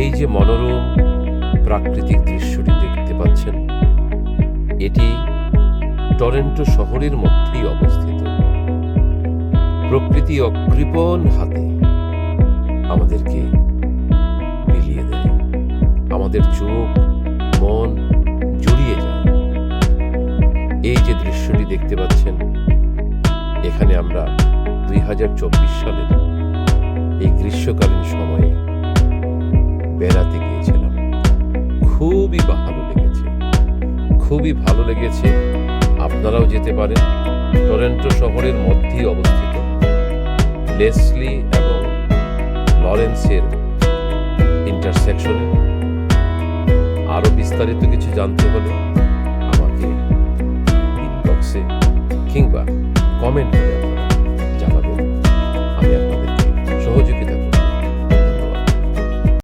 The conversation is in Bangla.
এই যে মনোরম প্রাকৃতিক দৃশ্যটি দেখতে পাচ্ছেন, এটি টরেন্টো শহরের মধ্যেই অবস্থিত। প্রকৃতি অকৃপণ হাতে আমাদেরকে বিলিয়ে দেয়। আমাদের চোখ, মন জুড়িয়ে যায়। এই যে দৃশ্যটি দেখতে পাচ্ছেন, এখানে আমরা দুই হাজার চব্বিশ সালের এই গ্রীষ্মকালীন সময়ে বেড়াতে গিয়েছিলাম। খুবই ভালো লেগেছে। খুবই ভালো লেগেছে। আপনারাও যেতে পারেন। টরেন্টো শহরের মধ্যেই অবস্থিত। লেসলি এবং লরেন্সের ইন্টারসেকশনে আরও বিস্তারিত কিছু জানতে হলে আমাকে ইনবক্সে কিংবা কমেন্ট করে